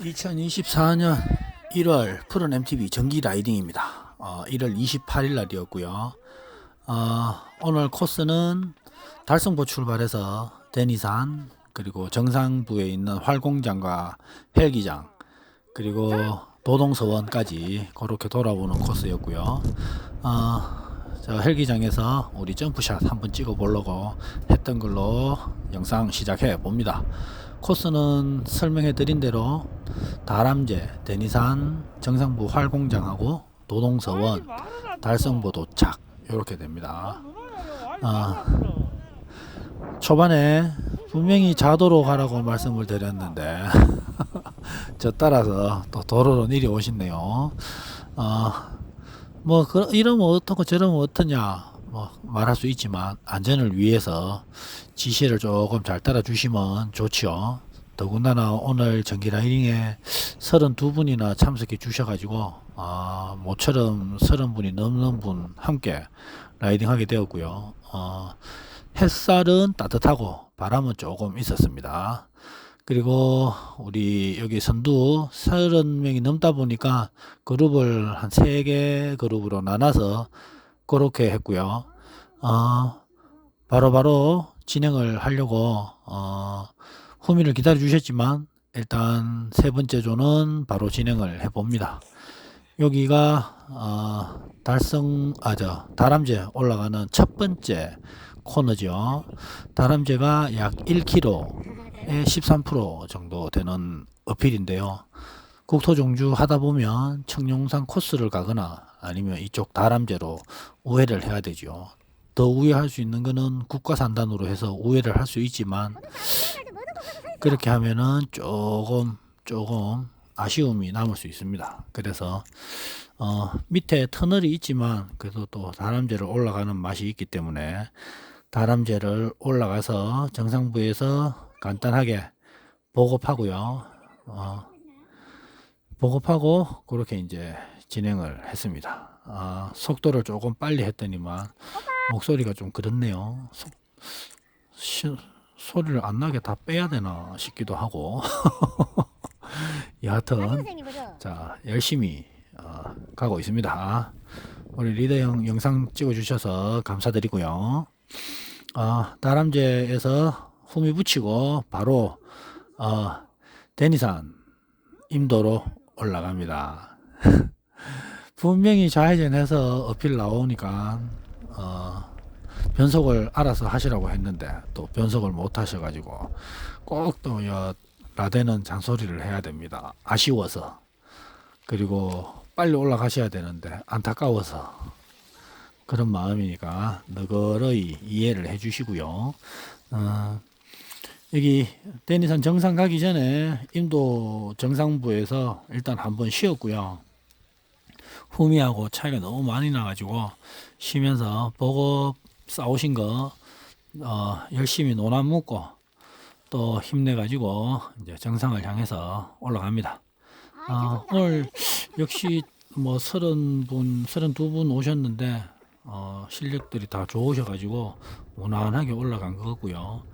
2024년 1월 푸른 MTV 정기 라이딩입니다. 어, 1월 28일 날이었고요. 어, 오늘 코스는 달성보 출발해서 대니산 그리고 정상부에 있는 활공장과 헬기장 그리고 도동서원까지 그렇게 돌아보는 코스였고요. 어, 저 헬기장에서 우리 점프샷 한번 찍어 보려고 했던 걸로 영상 시작해 봅니다. 코스는 설명해 드린 대로 다람제, 대니산, 정상부 활공장하고 도동서원, 달성보 도착 이렇게 됩니다. 아, 초반에 분명히 자도로 가라고 말씀을 드렸는데 저 따라서 또 도로로 내려오셨네요. 어, 뭐 그, 이러면 어떻고 저러면 어떠냐 뭐 말할 수 있지만 안전을 위해서 지시를 조금 잘 따라 주시면 좋지요. 더군다나 오늘 전기 라이딩에 32분이나 참석해 주셔가지고 아, 모처럼 30분이 넘는 분 함께 라이딩 하게 되었고요. 어, 햇살은 따뜻하고 바람은 조금 있었습니다. 그리고 우리 여기 선두 30명이 넘다 보니까 그룹을 한 3개 그룹으로 나눠서 그렇게 했고요. 어, 바로 바로 진행을 하려고 어, 후미를 기다려 주셨지만 일단 세 번째 조는 바로 진행을 해 봅니다. 여기가 어, 달성 아저 다람제 올라가는 첫 번째 코너죠. 다람제가 약 1km에 13% 정도 되는 어필인데요. 국토 종주 하다 보면 청룡산 코스를 가거나 아니면 이쪽 다람제로 우회를 해야 되죠. 더 우회할 수 있는 거는 국가 산단으로 해서 우회를 할 수 있지만 그렇게 하면은 조금 조금 아쉬움이 남을 수 있습니다. 그래서 어, 밑에 터널이 있지만 그래도 또 다람제를 올라가는 맛이 있기 때문에 다람제를 올라가서 정상부에서 간단하게 보급하고요. 어, 보급하고 그렇게 이제 진행을 했습니다. 아, 속도를 조금 빨리 했더니만 목소리가 좀 그렇네요. 속, 시, 소리를 안 나게 다 빼야 되나 싶기도 하고. 여하튼 선생님이죠? 자 열심히 어, 가고 있습니다. 우리 리더 형 영상 찍어 주셔서 감사드리고요. 어, 다람제에서 후미 붙이고 바로 어, 대니산 임도로 올라갑니다. 분명히 좌회전해서 어필 나오니까 어, 변속을 알아서 하시라고 했는데 또 변속을 못 하셔가지고 꼭 또 라데는 잔소리를 해야 됩니다. 아쉬워서 그리고 빨리 올라가셔야 되는데 안타까워서 그런 마음이니까 너그러이 이해를 해주시고요. 어, 여기 데니산 정상 가기 전에 인도 정상부에서 일단 한번 쉬었고요. 후미하고 차이가 너무 많이 나가지고 쉬면서 보고 싸우신 거 어, 열심히 논아 묻고 또 힘내가지고 이제 정상을 향해서 올라갑니다. 아, 오늘 역시 뭐 서른 분, 서른 두 분 오셨는데 어, 실력들이 다 좋으셔가지고 무난하게 올라간 것 같고요.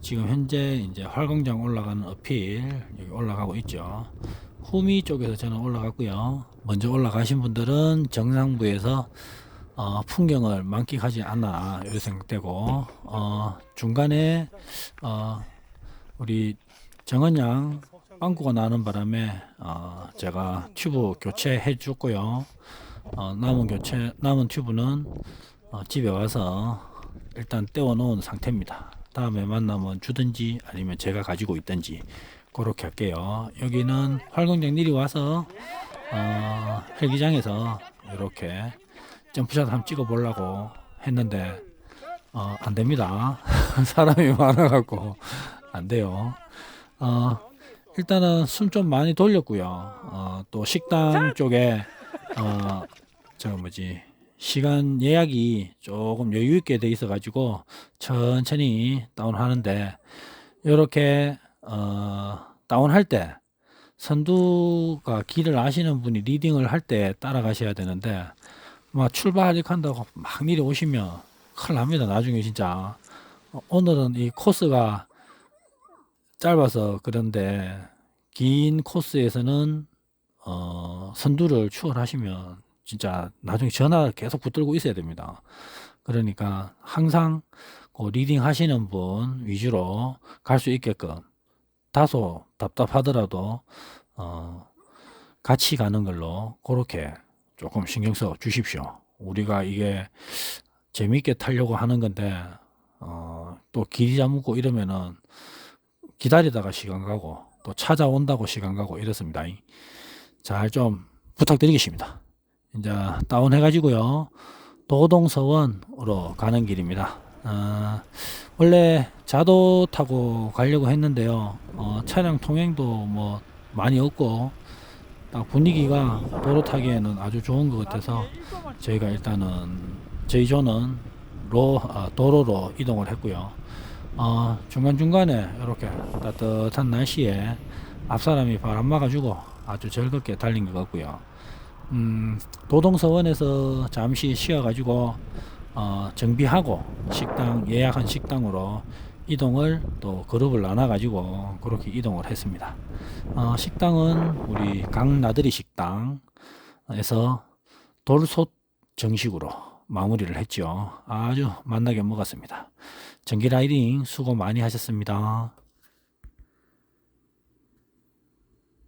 지금 현재 이제 활광장 올라가는 어필 여기 올라가고 있죠. 후미 쪽에서 저는 올라갔고요. 먼저 올라가신 분들은 정상부에서 어, 풍경을 만끽하지 않나 이렇게 생각되고 어, 중간에 어, 우리 정은 양 빵꾸가 나는 바람에 어, 제가 튜브 교체해 줬고요. 어, 남은 교체 남은 튜브는 어, 집에 와서 일단 떼어 놓은 상태입니다. 다음에 만나면 주든지 아니면 제가 가지고 있든지 그렇게 할게요. 여기는 활공장 내려와서 어, 헬기장에서 이렇게 점프샷 한번 찍어 보려고 했는데 어, 안 됩니다. 사람이 많아 갖고 안 돼요. 어, 일단은 숨 좀 많이 돌렸고요. 어, 또 식당 쪽에 어, 저 뭐지 시간 예약이 조금 여유 있게 돼 있어 가지고 천천히 다운하는데 이렇게 어, 다운할 때 선두가 길을 아시는 분이 리딩을 할 때 따라가셔야 되는데 막 출발하직 한다고 막 내려오시면 큰일 납니다 나중에 진짜. 어, 오늘은 이 코스가 짧아서 그런데 긴 코스에서는 어, 선두를 추월하시면 진짜 나중에 전화 계속 붙들고 있어야 됩니다. 그러니까 항상 그 리딩 하시는 분 위주로 갈 수 있게끔 다소 답답하더라도 어, 같이 가는 걸로 그렇게 조금 신경 써 주십시오. 우리가 이게 재밌게 타려고 하는 건데 어, 또 길이 잡고 이러면은 기다리다가 시간 가고 또 찾아온다고 시간 가고 이렇습니다. 잘 좀 부탁드리겠습니다. 이제 다운해 가지고요. 도동서원으로 가는 길입니다. 아, 원래 자도 타고 가려고 했는데요. 어, 차량 통행도 뭐 많이 없고 딱 분위기가 도로 타기에는 아주 좋은 것 같아서 저희가 일단은 저희 조는 로, 아, 도로로 이동을 했고요. 어, 중간중간에 이렇게 따뜻한 날씨에 앞사람이 바람 막아주고 아주 즐겁게 달린 것 같고요. 음, 도동서원에서 잠시 쉬어가지고 어, 정비하고 식당 예약한 식당으로 이동을 또 그룹을 나눠 가지고 그렇게 이동을 했습니다. 어, 식당은 우리 강나들이 식당에서 돌솥 정식으로 마무리를 했죠. 아주 맛나게 먹었습니다. 전기 라이딩 수고 많이 하셨습니다.